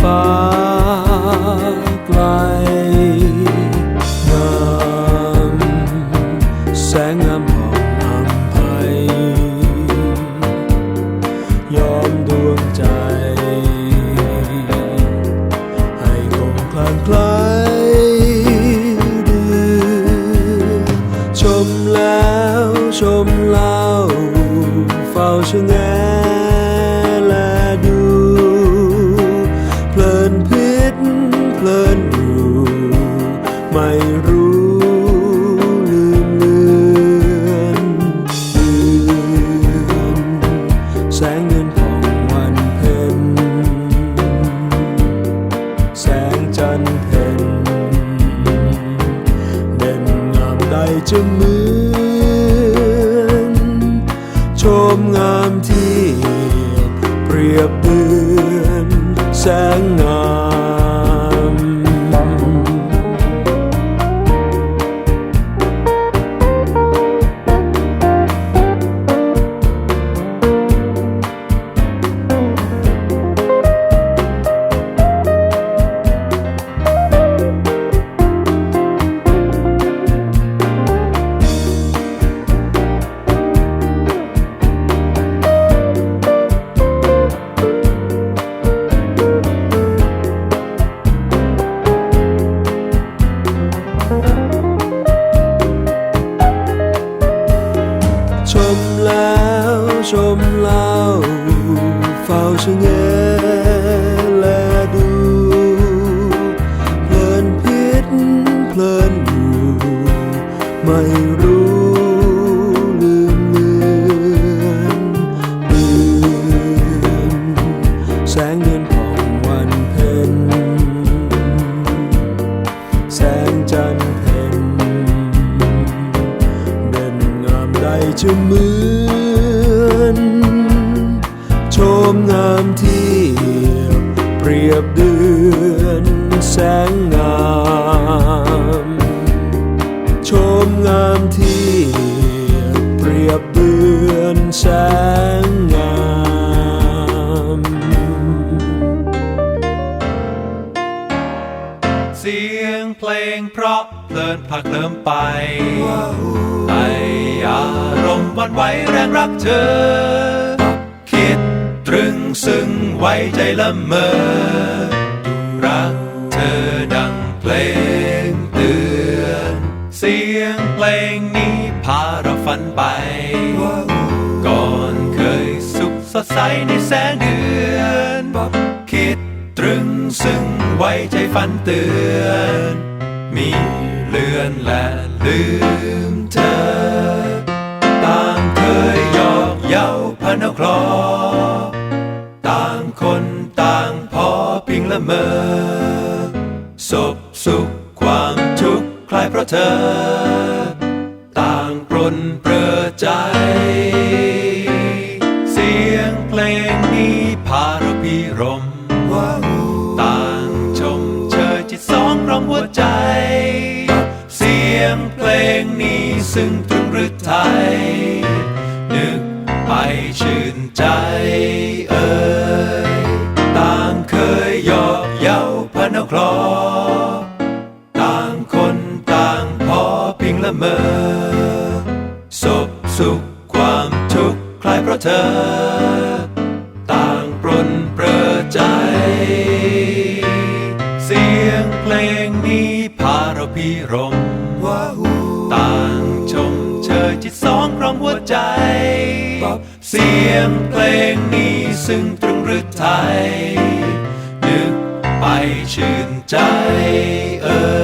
ฟ้า ชมงามที่ เปรียบเดือนแสงงาม ชมเล่าเฝ้าชะเง มงามที่เปรียบเดือนแสงงาม ชมงามที่เปรียบเดือนแสงงามเสียงเพลงเพราะเพลินพาเลิมไปไออารมณ์วันไหวแรงรักเธอ รึงซึ้งไว้ใจละเมอ รักเธอดังเพลงเตือน เสียงเพลงนี้พาเราฝันไป ก่อนเคยสุขสดใสในแสงเดือนคิดตรึงซึ้งไว้ใจฝันเตือน มีเลือนและลืมเธอต่างเคยหยอกเย้าพนคลอ ละเมอศพสุขความทุกข์คลายเพราะเธอ ต่างปรนเปรอใจ เสียงเพลงนี้พาเราพิรมต่างชมเชยจิตสองพร้อมหัวใจ เสียงเพลงนี้ซึ่งตรึงรึไทยนึกไปชื่นใจเอ่ย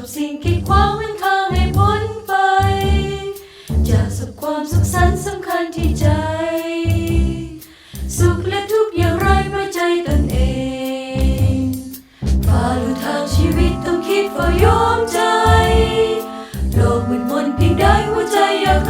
ต้อบสิ่งกีดขวางเว้นทางให้พ้นไป จากสุขความสุขสันต์สำคัญที่ใจ สุขและทุกข์อย่างไรไว้ใจตนเองฝ่าลู่ทางชีวิตต้องคิดฝ่ายอมใจ โลกมืดมนเพียงใดหัวใจอยากร้อง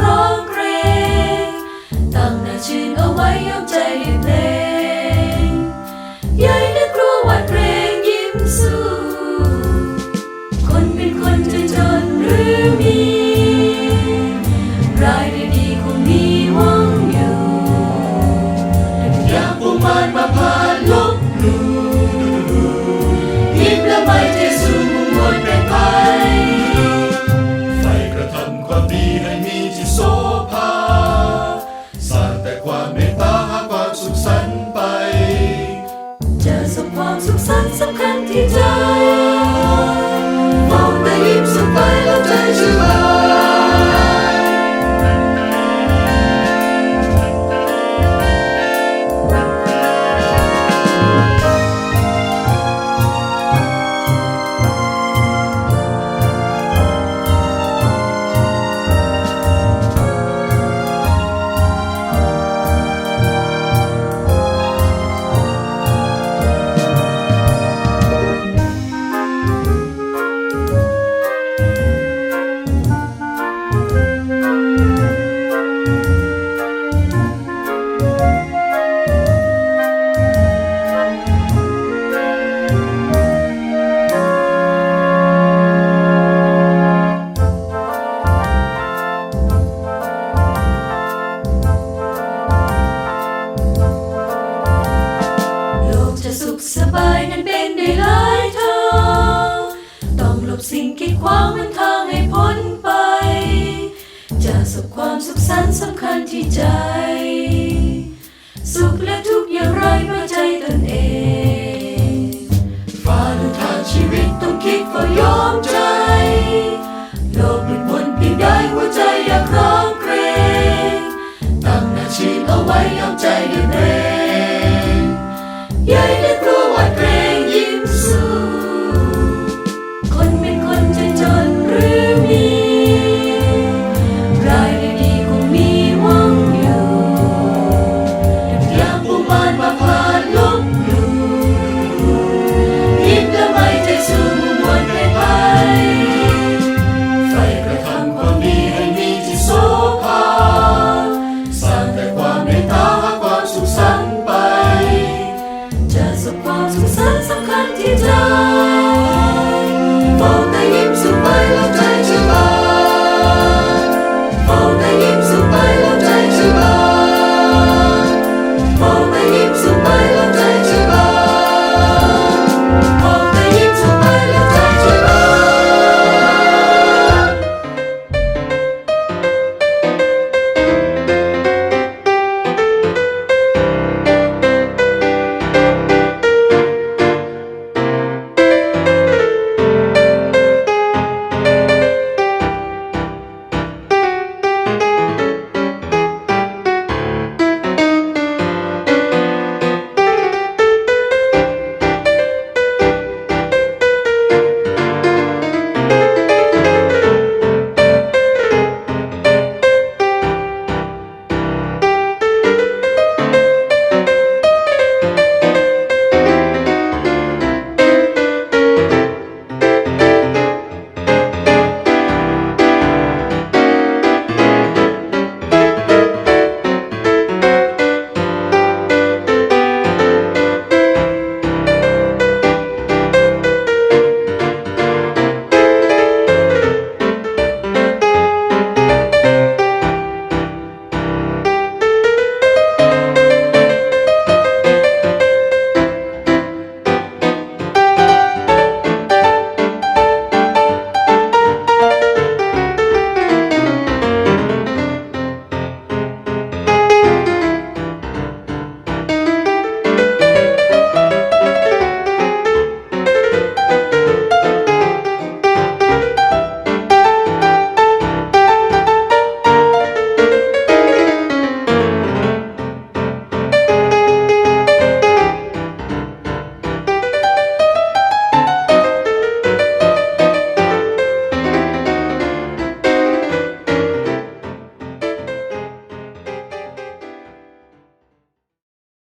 เก คั สุขสบายนั้นเป็นได้หลายทาง ต้องหลบสิ่งกีดขวางมันทางให้พ้นไป จะสุขความสุขสันต์สำคัญที่ใจ สุขและทุกข์อย่างไรมาใจตนเองฟ้าลู่ทางชีวิตต้องคิดก็ยอมจ